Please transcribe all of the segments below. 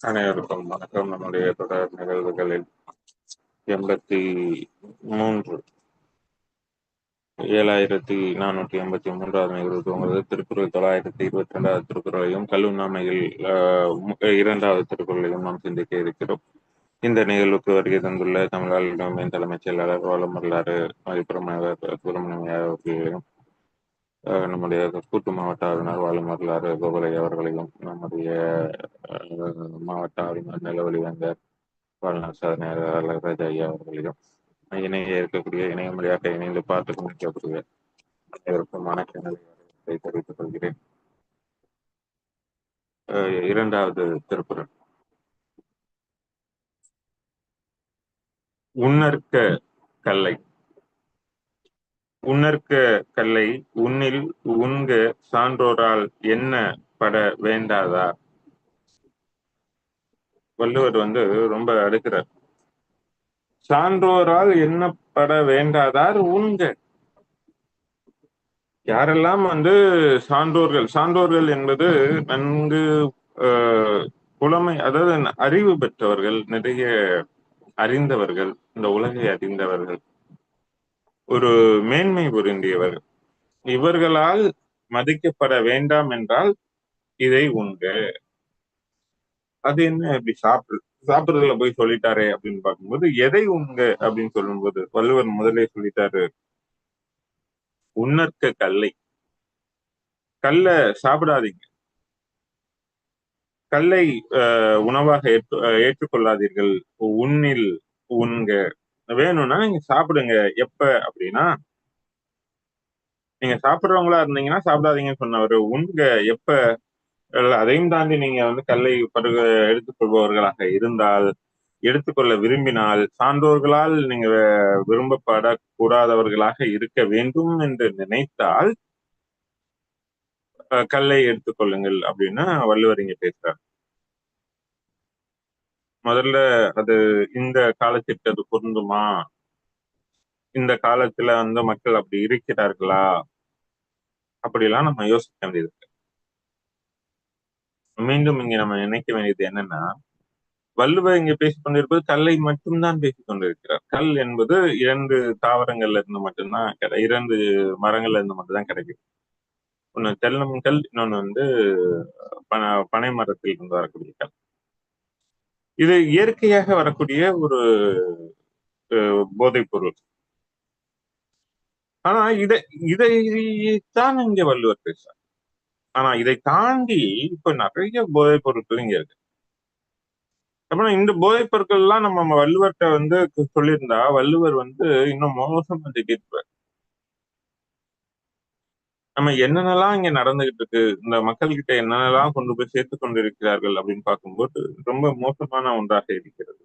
அனைவருக்கும் வணக்கம். நம்முடைய தொடர் நிகழ்வுகளில் எண்பத்தி மூன்று ஏழாயிரத்தி நானூற்றி எண்பத்தி மூன்றாவது நிகழ்வு துவங்குவது திருக்குறள் தொள்ளாயிரத்தி இருபத்தி ரெண்டாவது திருக்குறளையும் கல்லுண்ணாமையில் ஆஹ், இரண்டாவது திருக்குறளையும் நாம் சிந்திக்க இருக்கிறோம். இந்த நிகழ்வுக்கு வருகை தந்துள்ள தமிழ்நாடு தலைமைச் செயலாளர் வாழும் வரலாறு மதிப்பிரமணர் சுப்பிரமணிய அவர்களையும் நம்முடைய கூட்டு மாவட்ட ஆளுநர் வாழும் வரலாறு கோகுலை அவர்களையும் நம்முடைய மாவட்ட ஆளுநர் நிலவழி வந்தார் வாழ்நாள் சாதனையாளர் ராஜா ஐயா அவர்களையும் இணைய இருக்கக்கூடிய இணைய மொழியாக இணைந்து பார்த்து கொண்டிருக்கக்கூடிய அனைவருக்கும் வணக்கங்களை தெரிவித்துக் கொள்கிறேன். இரண்டாவது திருப்புறன் உன்னற்க கல்லை உன்னற்க கல்லை உன்னில் உண்க சான்றோரால் என்ன பட வேண்டாதா? வள்ளுவர் வந்து ரொம்ப அடுக்கிறார் சான்றோரால் எண்ணப்பட வேண்டாதார் உண்க. யாரெல்லாம் வந்து சான்றோர்கள் சான்றோர்கள் என்பது நன்கு ஆஹ், புலமை அதாவது அறிவு பெற்றவர்கள் நிறைய அறிந்தவர்கள் இந்த உலகை அறிந்தவர்கள் ஒரு மேன்மை பொருந்தியவர்கள் இவர்களால் மதிக்கப்பட வேண்டாம் என்றால் இதை உண்டு அது என்ன இப்படி சாப்பிடு சாப்பிடுறதுல போய் சொல்லிட்டாரே அப்படின்னு பார்க்கும்போது எதை உண்க? அப்படின்னு சொல்லும்போது வள்ளுவர் முதலே சொல்லிட்டாரு. உன்னற்க கல்லை. கல்லை சாப்பிடாதீங்க. கல்லை ஆஹ், உணவாக ஏற்று ஏற்றுக்கொள்ளாதீர்கள். உன்னில் உண்க. வேணும்னா நீங்க சாப்பிடுங்க. எப்ப அப்படின்னா நீங்க சாப்பிடுறவங்களா இருந்தீங்கன்னா சாப்பிடாதீங்கன்னு சொன்னவர். உண்க எப்ப? அதையும் தாண்டி நீங்க வந்து கல்லை பருக எடுத்துக்கொள்பவர்களாக இருந்தால் எடுத்துக்கொள்ள விரும்பினால் சான்றோர்களால் நீங்க விரும்பப்படக்கூடாதவர்களாக இருக்க வேண்டும் என்று நினைத்தால் கல்லை எடுத்துக்கொள்ளுங்கள் அப்படின்னு வள்ளுவர் இங்க பேசுறாரு. முதல்ல அது இந்த காலத்திற்கு அது பொருந்துமா? இந்த காலத்துல வந்து மக்கள் அப்படி இருக்கிறார்களா? அப்படிலாம் நம்ம யோசிக்க வேண்டியது இருக்கு. மீண்டும் இங்க நம்ம நினைக்க வேண்டியது என்னன்னா வள்ளுவர் இங்க பேசிக் கொண்டிருப்பது கல்லை மட்டும்தான் பேசிக் கொண்டிருக்கிறார். கல் என்பது இரண்டு தாவரங்கள்ல இருந்து மட்டும்தான் கிடை- இரண்டு மரங்கள்ல இருந்து மட்டும்தான் கிடைக்கும் ஒன்னு தெல்லம் கல் இன்னொன்னு வந்து பனை மரத்தில் இருந்து வரக்கூடிய கல். இது இயற்கையாக வரக்கூடிய ஒரு போதைப் பொருள் ஆனா இதை இதைத்தான் இங்க வள்ளுவர் பேசுறார். ஆனா இதை தாண்டி இப்ப நிறைய போதைப் பொருட்கள் இங்க இருக்கு. அப்புறம் இந்த போதைப் பொருட்கள் எல்லாம் நம்ம வள்ளுவர்கிட்ட வந்து சொல்லியிருந்தா வள்ளுவர் வந்து இன்னும் மோசமா திட்டிருப்பார் நம்ம என்னென்னலாம் இங்க நடந்துகிட்டு இருக்கு இந்த மக்கள் கிட்ட என்னென்னலாம் கொண்டு போய் சேர்த்து கொண்டிருக்கிறார்கள் அப்படின்னு பார்க்கும்போது ரொம்ப மோசமான ஒன்றாக இருக்கிறது.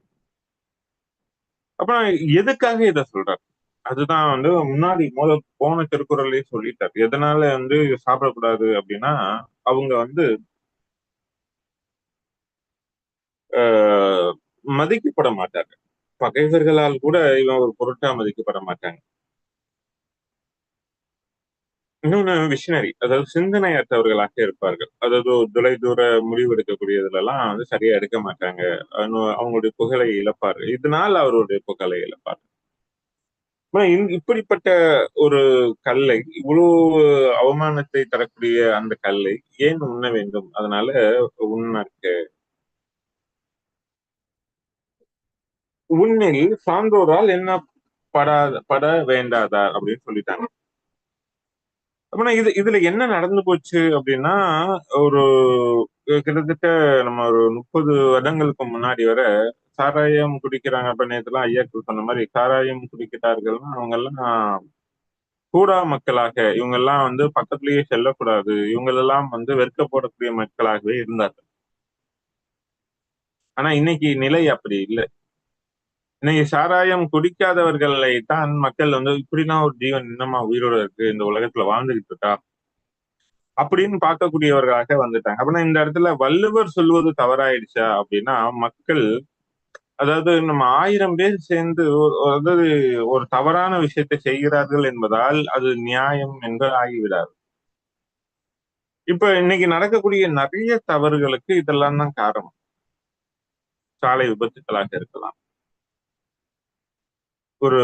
அப்புறம் எதுக்காக இதை சொல்றாரு? அதுதான் வந்து முன்னாடி முத போன திருக்குறளே சொல்லிட்டார். எதனால வந்து சாப்பிடக்கூடாது அப்படின்னா அவங்க வந்து ஆஹ், மதிக்கப்பட மாட்டாங்க. பகைவர்களால் கூட இவன் ஒரு பொருட்டா மதிக்கப்பட மாட்டாங்க. இன்னொன்னு விஷனரி அதாவது சிந்தனையற்றவர்களாக இருப்பார்கள். அதாவது தொலை தூர முடிவெடுக்கக்கூடியதுல எல்லாம் வந்து சரியா எடுக்க மாட்டாங்க. அவங்களுடைய புகழை இழப்பார்கள். இதனால் அவருடைய புகழை இழப்பார்கள். ஆனா இப்படிப்பட்ட ஒரு கல்லை இவ்வளவு அவமானத்தை தரக்கூடிய அந்த கல்லை ஏன் உண்ண வேண்டும்? அதனால உண்ணற்க உண்ணில் சான்றோரால் என்ன படாத பட வேண்டாதா? அப்படின்னு சொல்லிட்டாங்க. அப்படின்னா இது இதுல என்ன நடந்து போச்சு அப்படின்னா ஒரு கிட்டத்தட்ட நம்ம ஒரு முப்பது வருடங்களுக்கு முன்னாடி வரை சாராயம் குடிக்கிறாங்க அப்ப நேற்றுலாம் ஐயாக்கள் சொன்ன மாதிரி சாராயம் குடிக்கிறார்கள்னா அவங்க எல்லாம் கூடா மக்களாக இவங்க எல்லாம் வந்து பக்கத்திலேயே செல்லக்கூடாது. இவங்களெல்லாம் வந்து வெறுக்கப்படக்கூடிய மக்களாகவே இருந்தார்கள். ஆனா இன்னைக்கு நிலை அப்படி இல்லை. இன்னைக்கு சாராயம் குடிக்காதவர்களை தான் மக்கள் வந்து இப்படிலாம் ஒரு ஜீவன் இன்னமா உயிரோட இருக்கு? இந்த உலகத்துல வாழ்ந்துகிட்டு இருக்கா? அப்படின்னு பார்க்கக்கூடியவர்களாக வந்துட்டாங்க. அப்படின்னா இந்த இடத்துல வள்ளுவர் சொல்வது தவறாயிடுச்சா அப்படின்னா மக்கள் அதாவது நம்ம ஆயிரம் பேர் சேர்ந்து அதாவது ஒரு தவறான விஷயத்தை செய்கிறார்கள் என்பதால் அது நியாயம் என்று ஆகிவிடாது. இப்ப இன்னைக்கு நடக்கக்கூடிய நிறைய தவறுகளுக்கு இதெல்லாம் தான் காரணம். சாலை விபத்துக்களாக இருக்கலாம். ஒரு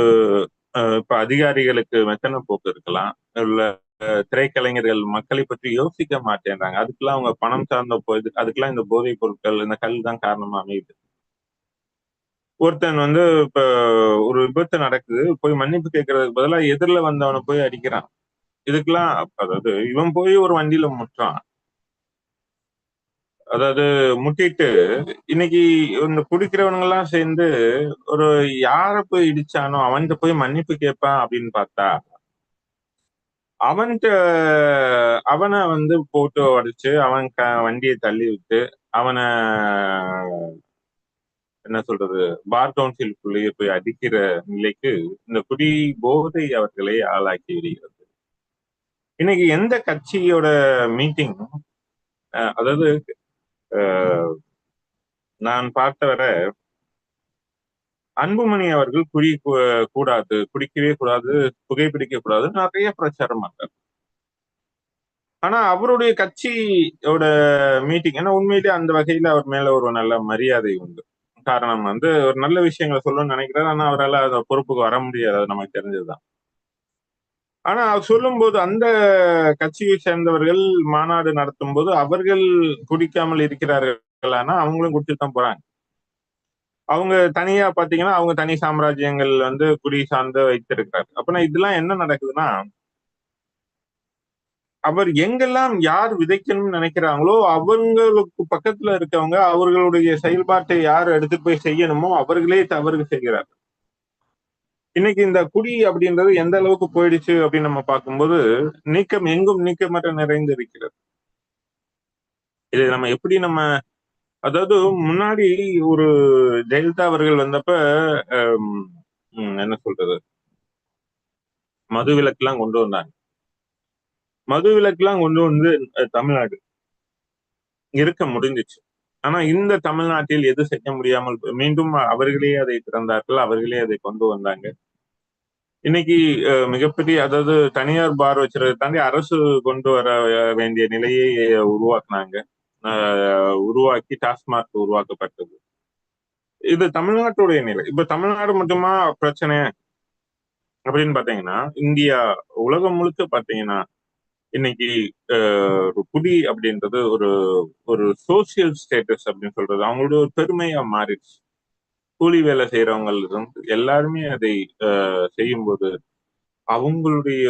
அஹ், இப்ப அதிகாரிகளுக்கு மெத்தன போக்கு இருக்கலாம். இல்ல திரைக்கலைஞர்கள் மக்களை பற்றி யோசிக்க மாட்டேன்றாங்க. அதுக்கெல்லாம் அவங்க பணம் சார்ந்த போது அதுக்கெல்லாம் இந்த போதைப் பொருட்கள் இந்த கல் தான் காரணமா அமையுது. ஒருத்தன் வந்து இப்ப ஒரு விபத்து நடக்குது போய் மன்னிப்பு கேட்கறதுக்கு பதிலா எதிரில் வந்தவனை போய் அடிக்கிறான். இதுக்கெல்லாம் அதாவது இவன் போய் ஒரு வண்டியில முட்டுறான். அதாவது முட்டிட்டு இன்னைக்கு இந்த குடிக்கிறவனுங்க எல்லாம் சேர்ந்து ஒரு யார போய் இடிச்சானோ அவன்கிட்ட போய் மன்னிப்பு கேட்பான் அப்படின்னு பார்த்தா அவன்கிட்ட அவனை வந்து போட்டு உடைச்சு அவன் க வண்டியை தள்ளி விட்டு அவனை என்ன சொல்றது பார் கவுன்சிலுக்குள்ளேயே போய் அடிக்கிற நிலைக்கு இந்த குடி போதை அவர்களை ஆளாக்கி விடுகிறது இன்னைக்கு எந்த கட்சியோட மீட்டிங் அதாவது நான் பார்த்தவரை அன்புமணி அவர்கள் குடி கூடாது குடிக்கவே கூடாது புகைப்பிடிக்க கூடாது நிறைய பிரச்சாரம் பண்றாரு ஆனா அவருடைய கட்சியோட மீட்டிங் ஏன்னா உண்மையிலேயே அந்த வகையில அவர் மேல ஒரு நல்ல மரியாதை உண்டு. காரணம் வந்து ஒரு நல்ல விஷயங்களை சொல்லணும்னு நினைக்கிறாரு ஆனா அவரால் அந்த பொறுப்புக்கு வர முடியாது அது நமக்கு தெரிஞ்சதுதான். ஆனா அவர் சொல்லும்போது அந்த கட்சியை சேர்ந்தவர்கள் மாநாடு நடத்தும் போது அவர்கள் குடிக்காமல் இருக்கிறார்களானா அவங்களும் குடிச்சுட்டு தான் போறாங்க. அவங்க தனியா பாத்தீங்கன்னா அவங்க தனி சாம்ராஜ்யங்கள் வந்து குடி சார்ந்து வைத்திருக்கிறார் அப்பனா இதெல்லாம் என்ன நடக்குதுன்னா அவர் எங்கெல்லாம் யார் விதைக்கணும்னு நினைக்கிறாங்களோ அவங்களுக்கு பக்கத்துல இருக்கவங்க அவர்களுடைய செயல்பாட்டை யார் எடுத்துட்டு போய் செய்யணுமோ அவர்களே தவறு செய்கிறார்கள். இன்னைக்கு இந்த குடி அப்படின்றது எந்த அளவுக்கு போயிடுச்சு அப்படின்னு நம்ம பார்க்கும்போது நீக்கம் எங்கும் நீக்கமற்ற நிறைந்து இருக்கிறது. இது நம்ம எப்படி நம்ம அதாவது முன்னாடி ஒரு ஜெயலலிதா அவர்கள் வந்தப்ப என்ன சொல்றது? மது விலக்கெல்லாம் கொண்டு வந்தாங்க. மது விலக்கெல்லாம் கொண்டு வந்து தமிழ்நாடு இருக்க முடிஞ்சிச்சு. ஆனா இந்த தமிழ்நாட்டில் எது செய்ய முடியாமல் மீண்டும் அவர்களே அதை திறந்தார்கள் அவர்களே அதை கொண்டு வந்தாங்க. இன்னைக்கு மிகப்பெரிய அதாவது தனியார் பார் வச்சுறதை தாண்டி அரசு கொண்டு வர வேண்டிய நிலையை உருவாக்குனாங்க. அஹ், உருவாக்கி டாஸ்மாக் உருவாக்கப்பட்டது. இது தமிழ்நாட்டுடைய நிலை. இப்ப தமிழ்நாடு மட்டுமா பிரச்சனை? அப்படின்னு பாத்தீங்கன்னா இந்தியா உலகம் முழுக்க பாத்தீங்கன்னா இன்னைக்கு ஒரு குடி அப்படின்றது ஒரு ஒரு சோசியல் ஸ்டேட்டஸ் அப்படின்னு சொல்றது அவங்களோட ஒரு பெருமையா மாறிடுச்சு. கூலி வேலை செய்யறவங்க இருந்து எல்லாருமே அதை செய்யும்போது அவங்களுடைய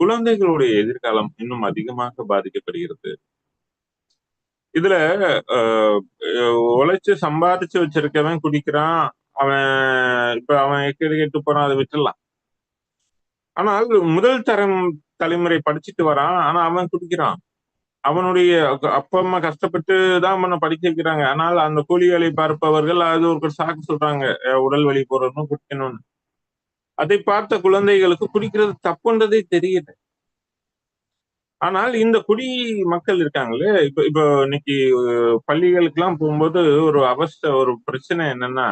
குழந்தைகளுடைய எதிர்காலம் இன்னும் அதிகமாக பாதிக்கப்படுகிறது. இதுல உழைச்சு சம்பாதிச்சு வச்சிருக்கவன் குடிக்கிறான் அவன் இப்ப அவன் எக்கேடு கெட்டு போறான் அதை விட்டுலாம் ஆனால் முதல் தரம் தலைமுறை படிச்சுட்டு வரான் ஆனா அவன் குடிக்கிறான். அவனுடைய அப்பா அம்மா கஷ்டப்பட்டு தான் அவனை படிக்க வைக்கிறாங்க. ஆனால் அந்த கூலி வேலை பார்ப்பவர்கள் அது ஒரு சாக்கு சொல்றாங்க. உடல் வலி போறணும் குடிக்கணும்னு. அதை பார்த்த குழந்தைகளுக்கு குடிக்கிறது தப்புன்றதே தெரியல. ஆனால் இந்த குடி மக்கள் இருக்காங்களே இப்ப இப்போ இன்னைக்கு பள்ளிகளுக்கு பள்ளிகளுக்கெல்லாம் போகும்போது ஒரு அவஸ்தை ஒரு பிரச்சனை என்னன்னா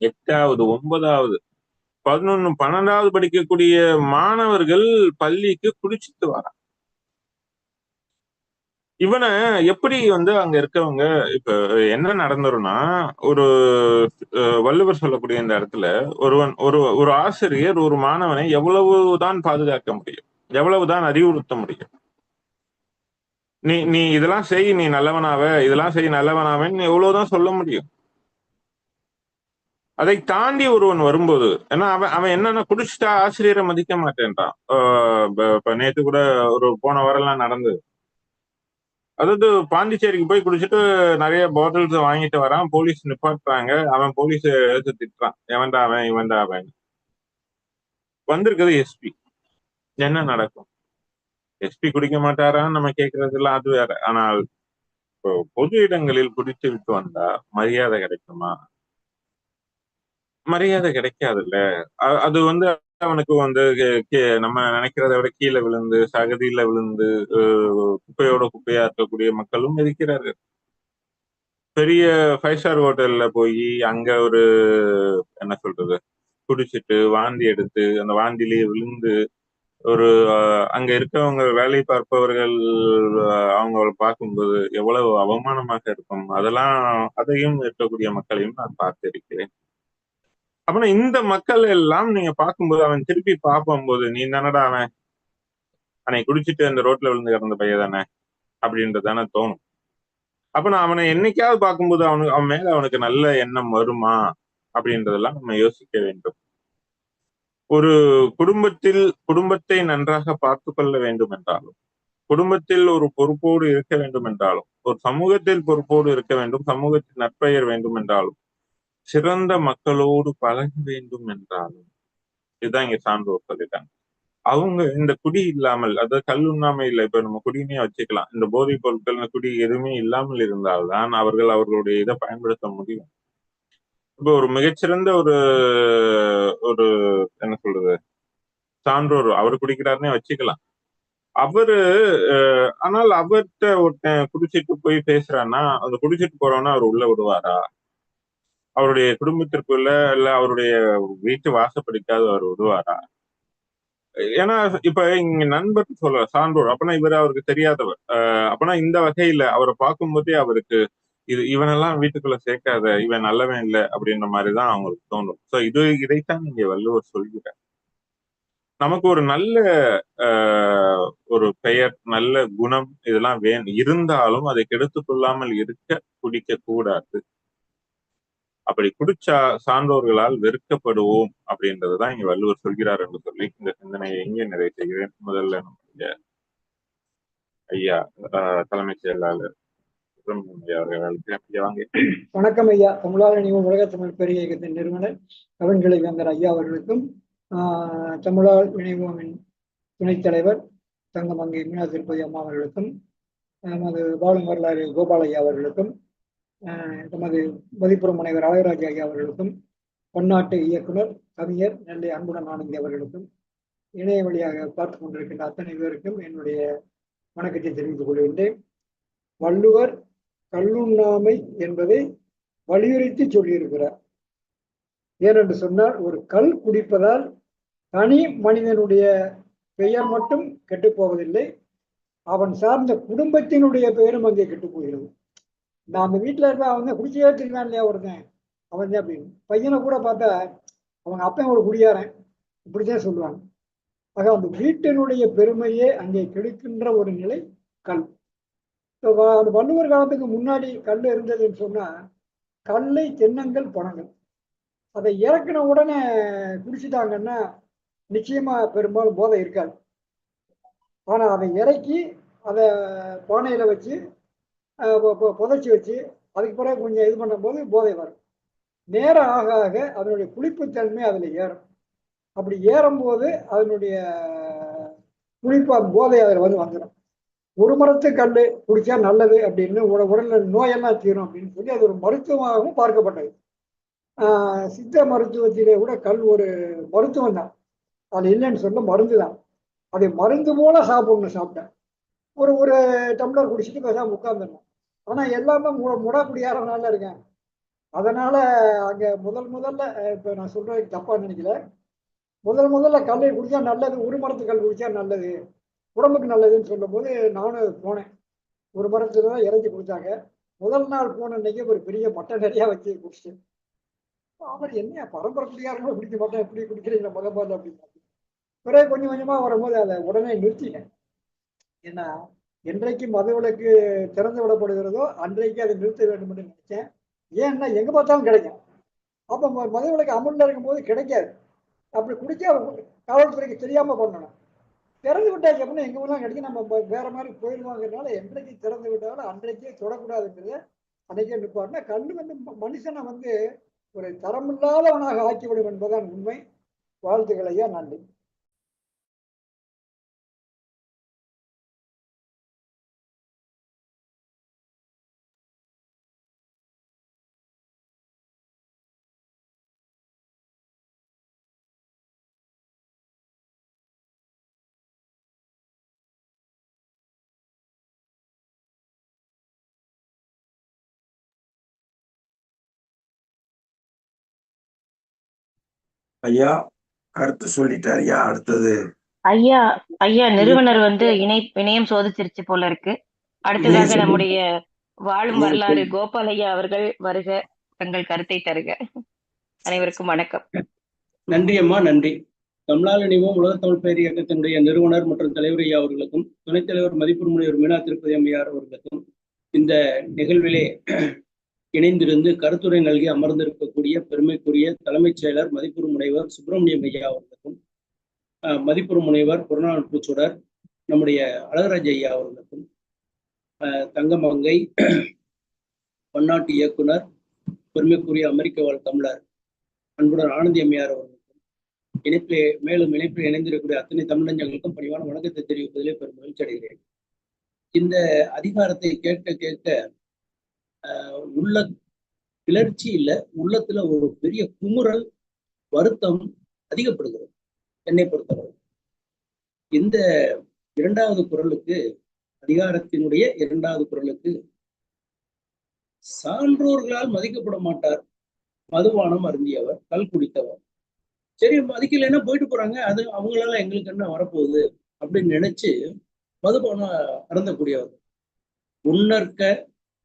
எட்டாவது ஒன்பதாவது பதினொன்னு பன்னெண்டாவது படிக்கக்கூடிய மாணவர்கள் பள்ளிக்கு குடிச்சிட்டு வராங்க. இவனை எப்படி வந்து அங்க இருக்கவங்க இப்ப என்ன நடந்துரும்னா ஒரு அஹ், வள்ளுவர் சொல்லக்கூடிய இந்த இடத்துல ஒருவன் ஒரு ஒரு ஆசிரியர் ஒரு மாணவனை எவ்வளவுதான் பாதுகாக்க முடியும் எவ்வளவுதான் அறிவுறுத்த முடியும். நீ நீ இதெல்லாம் செய் நீ நல்லவனாவ இதெல்லாம் செய் நல்லவனாவன்னு எவ்வளவுதான் சொல்ல முடியும். அதை தாண்டி ஒருவன் வரும்போது ஏன்னா அவன் அவன் என்னன்னா குடிச்சிட்டா ஆசிரியரை மதிக்க மாட்டேன்றான். ஆஹ் இப்ப இப்ப நேத்து கூட ஒரு போன வாரம்லாம் நடந்தது. அதாவது பாண்டிச்சேரிக்கு போய் குடிச்சிட்டு நிறைய பாட்டில்ஸ் வாங்கிட்டு வரான். போலீஸ் நிப்பாட்டுறாங்க. அவன் போலீஸ் எடுத்து திட்டுறான். எவன்டா அவன் இவன்டா அவன். வந்திருக்கிறது எஸ்பி என்ன நடக்கும்? எஸ்பி குடிக்க மாட்டாரான்னு நம்ம கேட்கறது எல்லாம் அது வேற. ஆனால் இப்போ பொது இடங்களில் குடித்து விட்டு வந்தா மரியாதை கிடைக்குமா? மரியாதை கிடைக்காதுல்ல. அது வந்து அவனுக்கு வந்து நம்ம நினைக்கிறத விட கீழே விழுந்து சகதியில விழுந்து குப்பையோட குப்பையா இருக்கக்கூடிய மக்களும் இருக்கிறார்கள் பெரிய ஃபைவ் ஸ்டார் ஹோட்டல்ல போய் அங்க ஒரு என்ன சொல்றது குடிச்சிட்டு வாந்தி எடுத்து அந்த வாந்திலேயே விழுந்து ஒரு அங்க இருக்கவங்க வேலை பார்ப்பவர்கள் அஹ், அவங்கள பார்க்கும்போது எவ்வளவு அவமானமாக இருக்கும். அதெல்லாம் அதையும் இருக்கக்கூடிய மக்களையும் நான் பார்த்திருக்கிறேன். அப்புறம் இந்த மக்கள் எல்லாம் நீங்க பார்க்கும்போது அவன் திருப்பி பார்க்கும்போது நீ தானடா அவன்? அன்னைக்கு குடிச்சிட்டு அந்த ரோட்ல விழுந்து கிடந்த பையன் தானே? அப்படின்றது தானே தோணும். அப்ப நான் அவனை என்னைக்காவது பார்க்கும்போது அவனுக்கு அவன் மேல அவனுக்கு நல்ல எண்ணம் வருமா? அப்படின்றதெல்லாம் நம்ம யோசிக்க வேண்டும். ஒரு குடும்பத்தில் குடும்பத்தை நன்றாக பார்த்து கொள்ள வேண்டும் என்றாலும் குடும்பத்தில் ஒரு பொறுப்போடு இருக்க வேண்டும் என்றாலும் ஒரு சமூகத்தில் பொறுப்போடு இருக்க வேண்டும் சமூகத்தில் நற்பெயர் வேண்டும் என்றாலும் சிறந்த மக்களோடு பழக வேண்டும் என்றாலும் இதுதான் இங்க சான்றோர் சொல்லிட்டாங்க அவங்க இந்த குடி இல்லாமல் அதாவது கல்லுண்ணாமை இல்லை இப்ப நம்ம குடியுமே வச்சுக்கலாம். இந்த போதைப் பொருட்கள் இந்த குடி எதுவுமே இல்லாமல் இருந்தால்தான் அவர்கள் அவர்களுடைய இதை பயன்படுத்த முடியும். இப்போ ஒரு மிகச்சிறந்த ஒரு ஒரு என்ன சொல்றது சான்றோர் அவர் குடிக்கிறாருன்னே வச்சுக்கலாம். அவரு ஆனால் அவர்கிட்ட ஒருத்தன் குடிச்சிட்டு போய் பேசுறான்னா அந்த குடிச்சிட்டு போறவனா அவர் உள்ள விடுவாரா? அவருடைய குடும்பத்திற்குள்ள இல்ல அவருடைய வீட்டு வாசப்படிக்காது அவர் விடுவாரா ஏன்னா இப்ப இங்க நண்பர் சொல்ல சான்றோர் அப்பனா இவர் அவருக்கு தெரியாதவர். அப்பனா இந்த வகையில அவரை பார்க்கும்போதே அவருக்கு இது இவனெல்லாம் வீட்டுக்குள்ள சேர்க்காத இவன் நல்லவன் இல்லை அப்படின்ற மாதிரிதான் அவங்களுக்கு தோணும். சோ இது இதைத்தான் இங்க வள்ளுவர் சொல்கிறார். நமக்கு ஒரு நல்ல ஆஹ், ஒரு பெயர் நல்ல குணம் இதெல்லாம் வேணும் இருந்தாலும் அதை கெடுத்து கொள்ளாமல் இருக்க குடிக்க கூடாது. அப்படி குடிச்சா சான்றோர்களால் வெறுக்கப்படுவோம் அப்படின்றதுதான் இங்க வள்ளுவர் சொல்கிறார் என்று சொல்லி இந்த சிந்தனையை இங்கே நிறைவு செய்கிறேன். முதல்ல நம்முடைய ஐயா தலைமைச் செயலாளர் வணக்கம் ஐயா. தமிழாக நீங்கள் உலக தமிழ் பெரிய இயக்கத்தின் நிறுவனர் கவன்களை வேந்தர் ஐயா அவர்களுக்கும் ஆஹ், தமிழால் இணைவோமின் துணைத் தலைவர் தங்கமங்கை மீனா திருப்பதி அம்மா அவர்களுக்கும் நமது வாழும் வரலாறு கோபாலையா அவர்களுக்கும் நமது மதிப்புறம் முனைவர் அழகராஜ் ஐயா அவர்களுக்கும் பன்னாட்டு இயக்குனர் கவிஞர் நெல்லை அன்புடன் ஆனந்தி அவர்களுக்கும் இணைய வழியாக பார்த்து கொண்டிருக்கின்ற அத்தனை பேருக்கும் என்னுடைய வணக்கத்தை தெரிவித்துக் கொள்கின்றேன். வள்ளுவர் கல்லுண்ணாமை என்பதை வலியுறுத்தி சொல்லியிருக்கிறார். ஏனென்று சொன்னால் ஒரு கல் குடிப்பதால் தனி மனிதனுடைய பெயர் மட்டும் கெட்டுப் போவதில்லை அவன் சார்ந்த குடும்பத்தினுடைய பெயரும் அங்கே கெட்டுப் போகிறது. நான் அந்த வீட்டில் இருக்க அவன் குடிச்சியே வச்சிருக்கான் இல்லையா ஒருத்தன்? அவன் தான் அப்படின்னு பையனை கூட பார்த்தா அவங்க அப்பன் ஒரு குடியாரன் இப்படிதான் சொல்லுவாங்க. ஆக அந்த வீட்டினுடைய பெருமையே அங்கே கெடுக்கின்ற ஒரு நிலை கல். இப்போ அந்த வள்ளுவர் காலத்துக்கு முன்னாடி கல் இருந்ததுன்னு சொன்னால் கல்லை தென்னங்கள் பணங்கள். அதை இறக்குன உடனே குடிச்சிட்டாங்கன்னா நிச்சயமா பெரும்பாலும் போதை இருக்காது. ஆனால் அதை இறக்கி அதை பானையில் வச்சு புதைச்சி வச்சு அதுக்கு பிறகு கொஞ்சம் இது பண்ணும்போது போதை வரும். நேரம் ஆக ஆக அதனுடைய புளிப்புத்தன்மை அதில் ஏறும். அப்படி ஏறும்போது அதனுடைய புளிப்பா போதை அதில் வந்து வந்துடும் ஒரு மரத்து கல் குடிச்சா நல்லது அப்படின்னு உட உடல்ல நோயெல்லாம் தீரும் அப்படின்னு சொல்லி அது ஒரு மருத்துவமாகவும் பார்க்கப்பட்டது. சித்த மருத்துவத்திலே கூட கல் ஒரு மருத்துவம் தான். அது இல்லைன்னு சொல்ல மருந்து தான் அதை மருந்து போல சாப்பிடணும் சாப்பிட்டேன் ஒரு ஒரு டம்ளர் குடிச்சிட்டு பேசாம உட்காந்துடணும் ஆனா எல்லாமே முட முடா குடியாரனால இருக்கேன். அதனால அங்க முதல் முதல்ல இப்ப நான் சொல்றதுக்கு தப்பா நினைக்கல. முதல் முதல்ல கல்லை குடிச்சா நல்லது ஒரு மரத்து கல் குடிச்சா நல்லது உடம்புக்கு நல்லதுன்னு சொல்லும்போது நானும் போனேன். ஒரு மரத்துல தான் இறக்கி குடிச்சாங்க. முதல் நாள் போன அன்னைக்கு ஒரு பெரிய மட்டை நிறையா வச்சு குடிச்சிட்டேன் அவர் என்ன பரம்பரை குடியாரங்களும் குடிக்க மாட்டேன் இப்படி குடிக்கிறீங்க முத முதல்ல அப்படின்னு. பிறகு கொஞ்சம் கொஞ்சமா வரும்போது அதை உடனே நிறுத்திட்டேன். ஏன்னா என்றைக்கு மத விளக்கு திறந்து விடப்படுகிறதோ அன்றைக்கு அதை நிறுத்த வேண்டும் என்று நினைச்சேன். ஏன்னா எங்க பார்த்தாலும் கிடைக்கும். அப்போ ம- மத விளக்கு அமல்ல இருக்கும்போது கிடைக்காது. அப்படி குடிச்சா காவல்துறைக்கு தெரியாம பண்ணணும் திறந்து விட்டாச்சு அப்படின்னா எங்க ஊர்லாம் கிடைக்கும் நம்ம வேற மாதிரி போயிடுவாங்கிறதுனால என்றைக்கு திறந்து விட்டாலும் அன்றைக்கே தொடக்கூடாதுங்கிறத அன்றைக்கே நிற்பாருன்னா கல் வந்து மனுஷனை வந்து ஒரு தரமில்லாதவனாக ஆக்கிவிடும் என்பதுதான் உண்மை. வாழ்த்துக்களையா நன்றி. ஐயா கருத்து சொல்லிட்டாருயா அடுத்தது. ஐயா ஐயா நிறுவனர் வந்து இணை இணையம் சோதிச்சிருச்சு போல இருக்கு. அடுத்ததாக. நம்முடைய வாழும். வரலாறு கோபால் ஐயா அவர்கள் வருக தங்கள் கருத்தை தருக. அனைவருக்கும் வணக்கம். நன்றி அம்மா நன்றி. தமிழால் இணைவோம் உலக தமிழ் பேர் இயக்கத்தினுடைய நிறுவனர் மற்றும் தலைவர் ஐயா அவர்களுக்கும் துணைத் தலைவர் மதிப்பு முனைவர் மீனா திருப்பதி அம்மையார் அவர்களுக்கும் இந்த நிகழ்விலே இணைந்திருந்து கருத்துரை நல்கி அமர்ந்திருக்கக்கூடிய பெருமைக்குரிய தலைமைச் செயலர் மதிப்புறு முனைவர் சுப்பிரமணியம் ஐயா அவர்களுக்கும் மதிப்பூர் மதிப்புறு முனைவர் குருநாள் பூச்சுடர் நம்முடைய அழகராஜ் ஐயா அவர்களுக்கும் தங்கமங்கை பன்னாட்டு இயக்குனர் பெருமைக்குரிய அமெரிக்க வாழ் தமிழர் அன்புடன் ஆனந்தி அம்மையார் அவர்களுக்கும் இணைப்பிலே மேலும் இணைப்பில் இணைந்திருக்கக்கூடிய அத்தனை தமிழஞ்சங்களுக்கும் பணிவான வணக்கத்தை தெரிவிப்பதிலே பெரும் மகிழ்ச்சி அடைகிறேன். இந்த அதிகாரத்தை கேட்க கேட்க உள்ள கிளர்ச்சி இல்லை உள்ளத்துல ஒரு பெரிய குமுறல் வருத்தம் அதிகப்படுகிறது என்னை பொறுத்தவரை. இந்த இரண்டாவது குரலுக்கு அதிகாரத்தினுடைய இரண்டாவது குரலுக்கு சான்றோர்களால் மதிக்கப்பட மாட்டார் மதுபானம் அருந்தியவர் கல் குடித்தவர். சரி மதிக்கலைன்னா போயிட்டு போறாங்க அது அவங்களால எங்களுக்கு என்ன வரப்போகுது? அப்படின்னு நினைச்சு மதுபானம் அருந்தக்கூடியவர். உன்னற்க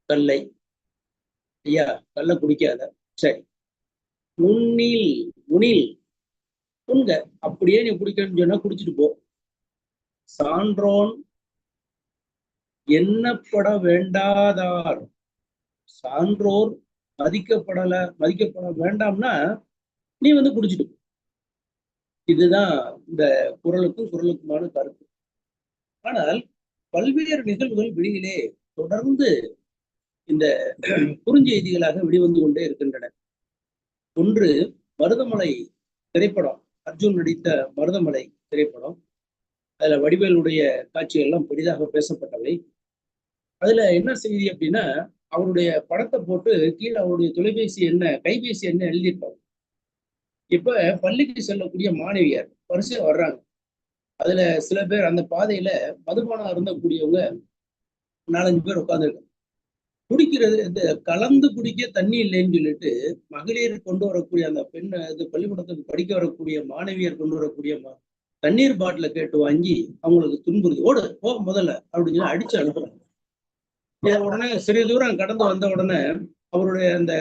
கல்லை ஐயா கல்ல குடிக்காத. சரி. உன்னில் உனில் உண்க அப்படியே நீ குடிக்கணும்னு சொன்னா குடிச்சிட்டு போ. சான்றோன் எண்ணப்பட வேண்டாதார். சான்றோர் மதிக்கப்படல மதிக்கப்பட வேண்டாம்னா நீ வந்து குடிச்சிட்டு போ. இதுதான் இந்த குரலுக்கும் குரலுக்குமான கருத்து. ஆனால் பல்வேறு நிகழ்வுகள் வெளியிலே தொடர்ந்து இந்த குறுஞ்செய்திகளாக வெளிவந்து கொண்டே இருக்கின்றன. ஒன்று மருதமலை திரைப்படம். அர்ஜுன் நடித்த மருதமலை திரைப்படம். அதுல வடிவேலுடைய காட்சிகள்லாம் பெரிதாக பேசப்பட்டவை. அதுல என்ன செய்தி அப்படின்னா அவருடைய படத்தை போட்டு கீழே அவருடைய தொலைபேசி என்ன கைபேசி என்ன எழுதியிருப்பாங்க இப்ப பள்ளிக்கு செல்லக்கூடிய மாணவியர் வரிசையா வர்றாங்க. அதுல சில பேர் அந்த பாதையில மதுபானம் அருந்தக்கூடியவங்க நாலஞ்சு பேர் உட்காந்துருக்காங்க குடிக்கிறது இந்த கலந்து குடிக்க தண்ணி இல்லைன்னு சொல்லிட்டு மகளிர் கொண்டு வரக்கூடிய அந்த பெண் இது பள்ளிக்கூடத்துக்கு படிக்க வரக்கூடிய மாணவியர் கொண்டு வரக்கூடிய தண்ணீர் பாட்டில கேட்டு வாங்கி அவங்களுக்கு துன்புறுத்தி ஓடு போ முதல்ல அப்படின்னு சொல்லி அடிச்சு அனுப்புறாங்க. உடனே சிறிய தூரம் கடந்து வந்த உடனே அவருடைய அந்த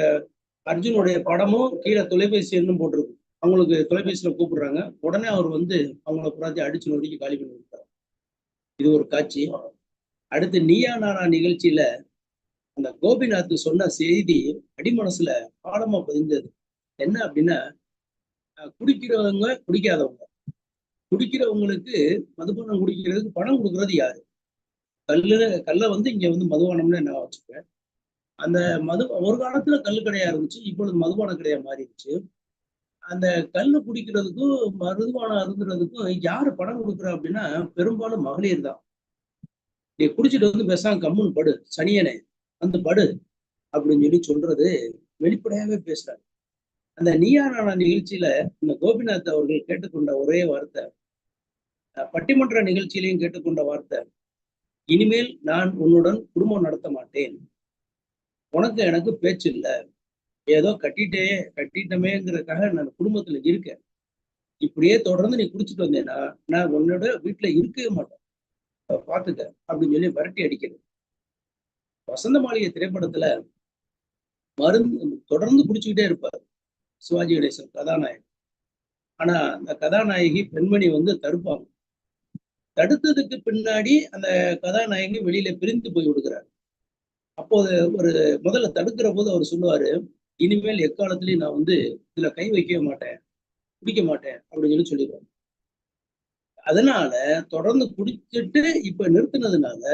அர்ஜுனுடைய படமும் கீழே தொலைபேசி என்னும் போட்டிருக்கு அவங்களுக்கு தொலைபேசியில கூப்பிடுறாங்க. உடனே அவர் வந்து அவங்கள புறாத்தி அடிச்சு நொறுக்கி காலி பண்ணி விட்டார். இது ஒரு காட்சி. அடுத்து நீயா நானா நிகழ்ச்சியில அந்த கோபிநாத் சொன்ன செய்தி அடிமனசுல ஆழமா பதிந்தது என்ன அப்படின்னா குடிக்கிறவங்க குடிக்காதவங்க. குடிக்கிறவங்களுக்கு மதுபானம் குடிக்கிறதுக்கு பணம் கொடுக்கறது யாரு? கல்லு கல்லை வந்து இங்க வந்து மதுபானம்னு நான் வச்சுப்பேன் அந்த மது ஒரு காலத்துல கல்லு கடையா இருந்துச்சு இப்பொழுது மதுபான கடையா மாறிடுச்சு. அந்த கல்லு குடிக்கிறதுக்கும் மதுபானம் அருந்துறதுக்கும் யாரு பணம் கொடுக்குறா அப்படின்னா பெரும்பாலும் மகளிர் தான். நீ குடிச்சிட்டு வந்து பேசாம கம்முன்னு படு சனியனே. வந்து படு அப்படின்னு சொல்லி சொல்றது வெளிப்படையாவே பேசுறாரு. அந்த நீயாரான நிகழ்ச்சியில இந்த கோபிநாத் அவர்கள் கேட்டுக்கொண்ட ஒரே வார்த்தை அஹ் பட்டிமன்ற நிகழ்ச்சியிலையும் கேட்டுக்கொண்ட வார்த்தை இனிமேல் நான் உன்னுடன் குடும்பம் நடத்த மாட்டேன். உனக்கு எனக்கு பேச்சு இல்லை. ஏதோ கட்டிட்டே கட்டிட்டமேங்கிறதுக்காக நான் குடும்பத்துல இருக்கேன். இப்படியே தொடர்ந்து நீ குடிச்சிட்டு வந்தேன்னா நான் உன்னோட வீட்டுல இருக்கவே மாட்டேன். அஹ் பாத்துக்க அப்படின்னு சொல்லி விரட்டி அடிக்கிறது. வசந்த மாளிகை திரைப்படத்துல மருந்து தொடர்ந்து குடிச்சுக்கிட்டே இருப்பார். சிவாஜி கணேசன் கதாநாயகன். ஆனா அந்த கதாநாயகி பெண்மணி வந்து தடுப்பாங்க. தடுத்ததுக்கு பின்னாடி அந்த கதாநாயகி வெளியில பிரிந்து போய் விடுகிறார். அப்போது ஒரு முதல்ல தடுக்கிற போது அவர் சொல்லுவாரு இனிமேல் எக்காலத்திலயும் நான் வந்து இதுல கை வைக்கவே மாட்டேன் குடிக்க மாட்டேன் அப்படின்னு சொல்லி சொல்லிடுவாங்க அதனால தொடர்ந்து குடிச்சிட்டு இப்ப நிறுத்தினதுனால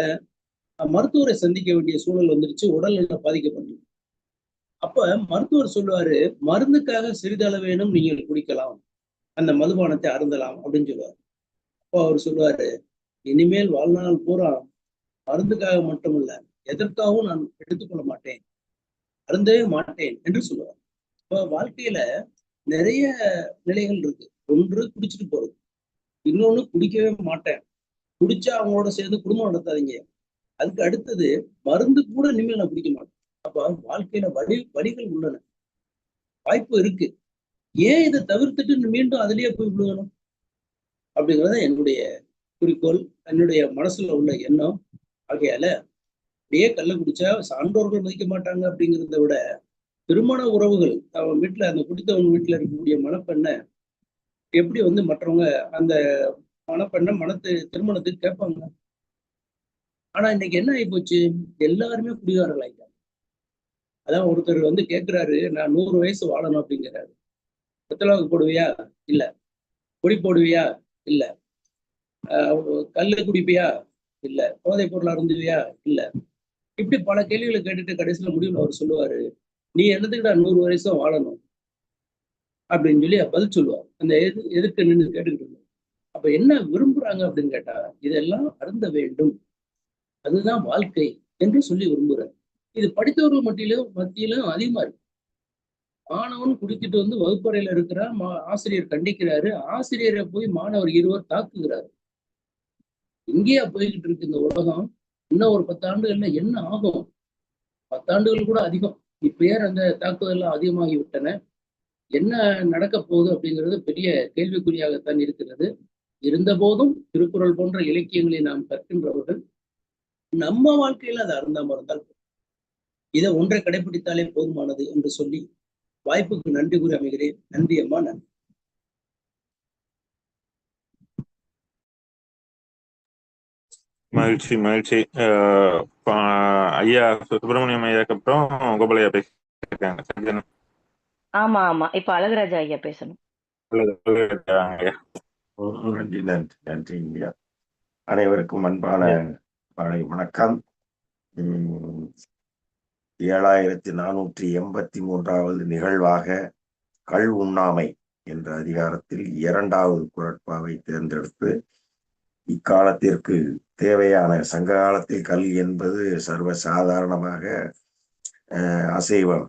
மருத்துவரை சந்திக்க வேண்டிய சூழல் வந்துருச்சு உடல் பாதிக்கப்பட்டு அப்ப மருத்துவர் சொல்லுவாரு மருந்துக்காக சிறிதளவேனும் நீங்கள் குடிக்கலாம். அந்த மதுபானத்தை அருந்தலாம் அப்படின்னு சொல்லுவார். அப்போ அவர் சொல்லுவாரு இனிமேல் வாழ்நாள் பூரா மருந்துக்காக மட்டுமல்ல எதற்காகவும் நான் எடுத்துக்கொள்ள மாட்டேன். அருந்தவே மாட்டேன் என்று சொல்லுவார். இப்போ வாழ்க்கையில நிறைய நிலைகள் இருக்கு. ஒன்று குடிச்சிட்டு போறது. இன்னொன்னு குடிக்கவே மாட்டேன். குடிச்சா அவங்களோட சேர்ந்து குடும்பம் நடத்தாதீங்க. அதுக்கு அடுத்தது மருந்து கூட இனிமேல் நான் குடிக்க மாட்டேன். அப்ப வாழ்க்கையில வழி வழிகள் உள்ளன. வாய்ப்பு இருக்கு. ஏன் இதை தவிர்த்துட்டு மீண்டும் அதுலயே போய் விழுகணும்? அப்படிங்கிறத என்னுடைய குறிக்கோள் என்னுடைய மனசுல உள்ள எண்ணம். ஆகையால அப்படியே கள்ள குடிச்சா சான்றோர்கள் மதிக்க மாட்டாங்க அப்படிங்கிறத விட திருமண உறவுகள் அவன் வீட்டுல அந்த குடித்தவன் வீட்டுல இருக்கக்கூடிய மணப்பெண்ணை எப்படி வந்து மற்றவங்க அந்த மணப்பெண்ணை மனத்து திருமணத்துக்கு கேட்பாங்க? ஆனா இன்னைக்கு என்ன ஆகி போச்சு எல்லாருமே குடிகாரர்கள் ஆயிட்டாங்க அதான் ஒருத்தர் வந்து கேட்கிறாரு நான் நூறு வயசு வாழணும் அப்படிங்கிறாரு. வெத்தலாவுக்கு போடுவியா? இல்ல. குடி போடுவியா? இல்ல. ஆஹ் கல்லு குடிப்பியா? இல்ல. போதைப் பொருள் அருந்துவியா? இல்ல. இப்படி பல கேள்விகளை கேட்டுட்டு கடைசியில முடிவில் அவர் சொல்லுவாரு நீ என்னத்துக்குடா நூறு வயசும் வாழணும்? அப்படின்னு சொல்லி பதில் சொல்லுவார். அந்த எது எதிர்க்க நின்று கேட்டுக்கிட்டு இருந்தோம். அப்ப என்ன விரும்புறாங்க அப்படின்னு கேட்டா இதெல்லாம் அருந்த வேண்டும். அதுதான் வாழ்க்கை என்று சொல்லி விரும்புகிறார் இது படித்தவர்கள் மத்தியிலும் மத்தியிலும் அதிகமா இருக்கு. மாணவன் குடித்துட்டு வந்து வகுப்பறையில இருக்கிறார் மா- ஆசிரியர் கண்டிக்கிறாரு. ஆசிரியரை போய் மாணவர் இருவர் தாக்குகிறாரு. எங்கேயா போய்கிட்டு இருக்கு இந்த உலகம். இன்னும் ஒரு பத்தாண்டுகள்ல என்ன ஆகும்? பத்தாண்டுகள் கூட அதிகம். இப்பயே அந்த தாக்குதல்லாம் அதிகமாகி விட்டன? என்ன நடக்க போகுது அப்படிங்கிறது பெரிய கேள்விக்குறியாகத்தான் இருக்கிறது. இருந்த போதும் திருக்குறள் போன்ற இலக்கியங்களை நாம் கற்கின்றவர்கள் நம்ம வாழ்க்கையில அதை அருந்தாம இருந்தால். இதை ஒன்றை கடைபிடித்தாலே போதுமானது என்று சொல்லி வாய்ப்புக்கு நன்றி கூறி அமைகிறேன். நன்றி அம்மா நன்றி. மகிழ்ச்சி மகிழ்ச்சி. ஐயா சுப்பிரமணியம் ஐயாக்கு அப்புறம் கோபாலையா பேசியிருக்காங்க. சஞ்சனா ஆமா ஆமா. இப்ப அழகுராஜா ஐயா பேசணும். ஐயா. நன்றி நன்றி நன்றி இந்தியா அனைவருக்கும் அன்பான காலை வணக்கம். ஏழாயிரத்தி நானூற்றி எண்பத்தி மூன்றாவது நிகழ்வாக கல் உண்ணாமை என்ற அதிகாரத்தில் இரண்டாவது குரட்பாவை தேர்ந்தெடுத்து இக்காலத்திற்கு தேவையான சங்க காலத்தில் கல் என்பது சர்வ சாதாரணமாக அஹ், அசைவம்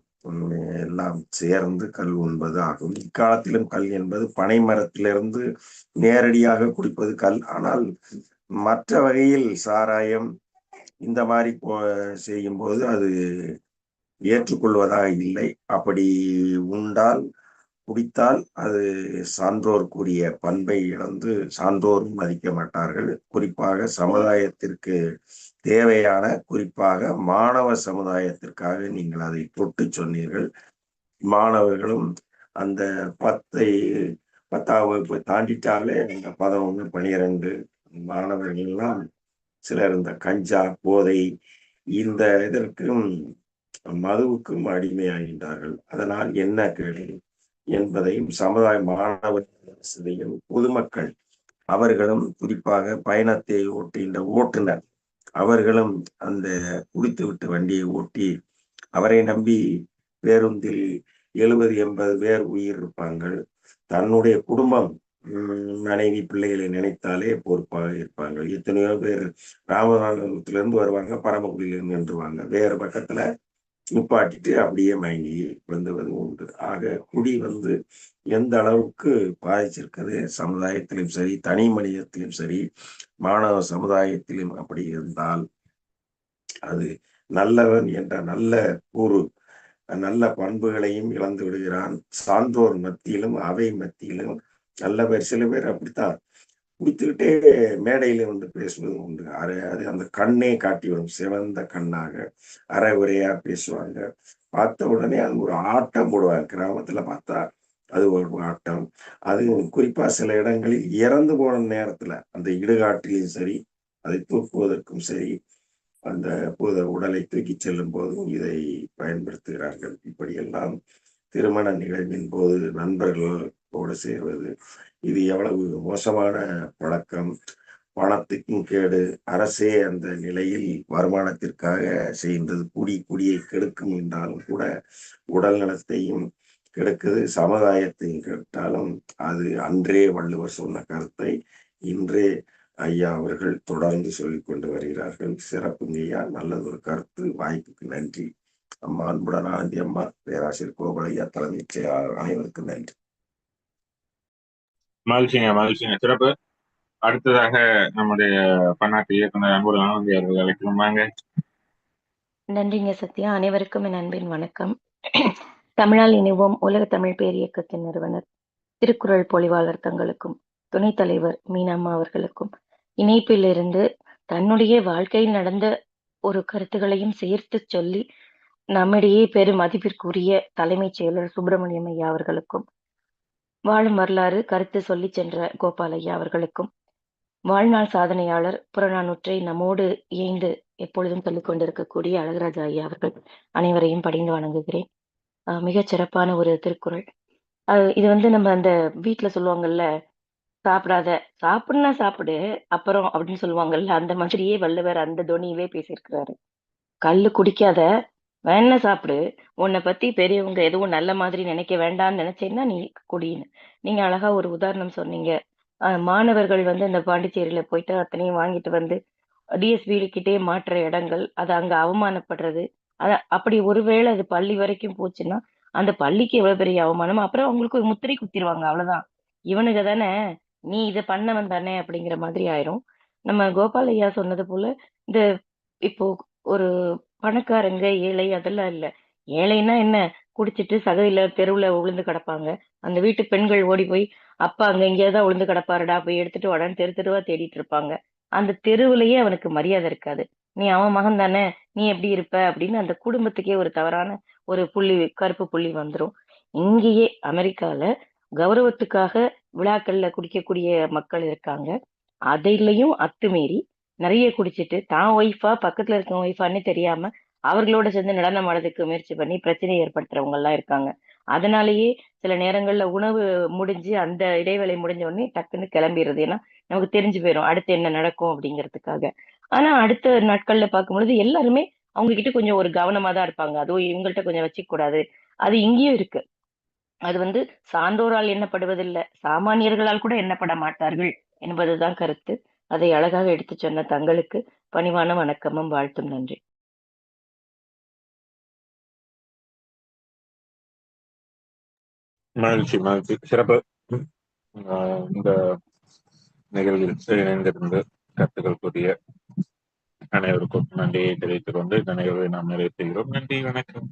எல்லாம் சேர்ந்து கல் உண்பது ஆகும். இக்காலத்திலும் கல் என்பது பனை மரத்திலிருந்து நேரடியாக குடிப்பது கல். ஆனால் மற்ற வகையில் சாராயம் இந்த மாதிரி போ செய்யும்போது அது ஏற்றுக்கொள்வதாக இல்லை. அப்படி உண்டால் குடித்தால் அது சான்றோர்க்குரிய பண்பை இழந்து சான்றோரும் மதிக்க மாட்டார்கள். குறிப்பாக சமுதாயத்திற்கு தேவையான குறிப்பாக மாணவ சமுதாயத்திற்காக நீங்கள் அதை தொட்டு சொன்னீர்கள். மாணவர்களும் அந்த பத்தை பத்தாம் வகுப்பு தாண்டிட்டாலே நீங்கள் பதினொன்று பனிரெண்டு மாணவர்கள் எல்லாம் சிலர் இந்த கஞ்சா போதை இந்த இதற்கும் மதுவுக்கும் அடிமையாகின்றார்கள். அதனால் என்ன கேடு என்பதையும் சமுதாய மாணவர்கள் பொதுமக்கள் அவர்களும் குறிப்பாக பயணத்தை ஓட்டுகின்ற ஓட்டுநர் அவர்களும் அந்த குடித்துவிட்டு வண்டியை ஓட்டி அவரை நம்பி பேருந்தில் எழுபது எண்பது பேர் உயிர் இருப்பாங்கள் தன்னுடைய குடும்பம் மனைவி பிள்ளைகளை நினைத்தாலே பொறுப்பாக இருப்பாங்க. எத்தனையோ பேர் ராமநாதபுரத்திலிருந்து வருவாங்க பரமக்குடியிலிருந்து நின்றுவாங்க. வேறு பக்கத்துல நிப்பாட்டிட்டு அப்படியே மயங்கி விழுந்துவது உண்டு. ஆக குடி வந்து எந்த அளவுக்கு பாதிச்சிருக்கிறது சமுதாயத்திலும் சரி தனி மனிதத்திலும் சரி மாணவ சமுதாயத்திலும் அப்படி இருந்தால் அது நல்லவன் என்ற நல்ல கூறு நல்ல பண்புகளையும் இழந்து விடுகிறான். சான்றோர் மத்தியிலும் அவை மத்தியிலும் நல்ல பேர் சில பேர் அப்படித்தான். குடித்துக்கிட்டே மேடையில வந்து பேசுவது உண்டு. அரை அது அந்த கண்ணே காட்டிவிடும் சிவந்த கண்ணாக அரை உரையா பேசுவாங்க. பார்த்த உடனே அது ஒரு ஆட்டம் போடுவாங்க. கிராமத்துல பார்த்தா அது ஒரு ஆட்டம். அது குறிப்பா சில இடங்களில் இறந்து போன நேரத்துல அந்த இடுகாட்டிலையும் சரி அதை தூக்குவதற்கும் சரி அந்த பூத உடலை தூக்கி செல்லும் போதும் இதை பயன்படுத்துகிறார்கள். இப்படியெல்லாம் திருமண நிகழ்வின் போது நண்பர்கள் நண்பர்களோடு சேர்வது. இது எவ்வளவு மோசமான பழக்கம். பணத்துக்கும் கேடு. அரசே அந்த நிலையில் வருமானத்திற்காக செய்கின்றது. குடி குடியை கெடுக்கும் என்றாலும் கூட உடல் நலத்தையும் கெடுக்குது. சமுதாயத்தையும் கெடுத்தாலும் அது அன்றே வள்ளுவர் சொன்ன கருத்தை இன்றே ஐயா அவர்கள் தொடர்ந்து சொல்லிக் கொண்டு வருகிறார்கள். சிறப்பு ஐயா நல்லது ஒரு கருத்து. வாய்ப்புக்கு நன்றி. அம்மா அன்புடன் ஆனந்தி அம்மா பேராசிரியர் கோபாலையா தலைமைச் செயலாளர் அனைவருக்கும் நன்றி. மகிழ்ச்சிங்க மகிழ்ச்சிங்க. சிறப்பு. அடுத்ததாக நம்முடைய பன்னாட்டு இயக்குனர் அன்போடு ஆனந்தி அவர்கள் அழைக்கணுமாங்க நன்றிங்க சத்யா. அனைவருக்கும் என் அன்பின் வணக்கம். தமிழால் இணைவோம் உலக தமிழ் பேர் இயக்கத்தின் நிறுவனர் திருக்குறள் பொழிவாளர் தங்களுக்கும் துணைத் தலைவர் மீனாம்மா அவர்களுக்கும். இணைப்பிலிருந்து தன்னுடைய வாழ்க்கையில் நடந்த ஒரு கருத்துகளையும் சேர்த்து சொல்லி நம்மிடையே பெரும் மதிப்பிற்குரிய தலைமைச் செயலர் சுப்பிரமணியம் ஐயா அவர்களுக்கும் வாழும் வரலாறு கருத்து சொல்லி சென்ற கோபாலையா ஐயா அவர்களுக்கும் வாழ்நாள் சாதனையாளர் புறநானூற்றை நம்மோடு இயைந்து எப்பொழுதும் தள்ளிக்கொண்டிருக்கக்கூடிய அழகராஜ ஐயா அவர்கள் அனைவரையும் படிந்து வணங்குகிறேன். மிக மிகச் சிறப்பான ஒரு திருக்குறள். அது இது வந்து நம்ம அந்த வீட்டுல சொல்லுவாங்கல்ல சாப்பிடாத சாப்பிடுனா சாப்பிடு அப்புறம் அப்படின்னு சொல்லுவாங்கல்ல அந்த மாதிரியே வள்ளுவர் அந்த துணியவே பேசியிருக்கிறாரு. கல்லு குடிக்காத வேணா சாப்பிடு. உன்னை பத்தி பெரியவங்க எதுவும் நல்ல மாதிரி நினைக்க வேண்டாம்னு நினைச்சேன்னா நீ குடின்னு. நீங்க அழகா ஒரு உதாரணம் சொன்னீங்க. மாணவர்கள் வந்து இந்த பாண்டிச்சேரியில போயிட்டு அத்தனையும் வாங்கிட்டு வந்து டிஎஸ்பி கிட்டே மாற்ற இடங்கள் அது அங்க அவமானப்படுறது அத அப்படி ஒருவேளை அது பள்ளி வரைக்கும் போச்சுன்னா அந்த பள்ளிக்கு எவ்வளவு பெரிய அவமானம்? அப்புறம் அவங்களுக்கு ஒரு முத்திரை குத்திடுவாங்க அவ்வளவுதான். இவனுங்க தானே நீ இதை பண்ணவன் தானே அப்படிங்கிற மாதிரி ஆயிரும். நம்ம கோபாலையா சொன்னது போல இந்த இப்போ ஒரு பணக்காரங்க ஏழை அதெல்லாம் இல்ல. ஏழைன்னா என்ன? குடிச்சிட்டு சகதியில தெருவுல விழுந்து கிடப்பாங்க. அந்த வீட்டு பெண்கள் ஓடி போய் அப்பா அங்க எங்கேயாவது விழுந்து கிடப்பாருடா போய் எடுத்துட்டு வாடான்னு தெரு தெருவா தேடிட்டு இருப்பாங்க. அந்த தெருவுலயே அவனுக்கு மரியாதை இருக்காது. நீ அவன் மகன் தானே? நீ எப்படி இருப்ப? அப்படின்னு அந்த குடும்பத்துக்கே ஒரு தவறான ஒரு புள்ளி கருப்பு புள்ளி வந்துரும். இங்கேயே அமெரிக்கால கௌரவத்துக்காக விழாக்கள்ல குடிக்கக்கூடிய மக்கள் இருக்காங்க. அதிலையும் அத்துமீறி நிறைய குடிச்சிட்டு தான் ஒய்ஃபா பக்கத்துல இருக்க ஒய்ஃபான்னு தெரியாம அவர்களோட சேர்ந்து நடனம் ஆடுறதுக்கு முயற்சி பண்ணி பிரச்சனை ஏற்படுத்துறவங்க எல்லாம் இருக்காங்க. அதனாலேயே சில நேரங்கள்ல உணவு முடிஞ்சு அந்த இடைவேளை முடிஞ்ச உடனே டக்குன்னு கிளம்பிடுறது. ஏன்னா நமக்கு தெரிஞ்சு போயிடும் அடுத்து என்ன நடக்கும் அப்படிங்கிறதுக்காக. ஆனா அடுத்த நாட்கள்ல பார்க்கும் பொழுது எல்லாருமே அவங்க கிட்ட கொஞ்சம் ஒரு கவனமா தான் இருப்பாங்க. அதுவும் இவங்கள்ட்ட கொஞ்சம் வச்சுக்க கூடாது அது இங்கேயும் இருக்கு. அது வந்து சான்றோரால் எண்ணப்படுவதில்லை. சாமானியர்களால் கூட எண்ணப்பட மாட்டார்கள் என்பதுதான் கருத்து. அதை அழகாக எடுத்துச் சொன்ன தங்களுக்கு பணிவான வணக்கமும் வாழ்த்தும் நன்றி. மகிழ்ச்சி மகிழ்ச்சி. சிறப்பு. இந்த நிகழ்வில் இணைந்திருந்து கருத்துக்கள் கூறிய அனைவருக்கும் நன்றியை தெரிவித்துக் கொண்டு இந்த நிகழ்வை நாம் நிறைவு செய்கிறோம். நன்றி வணக்கம்.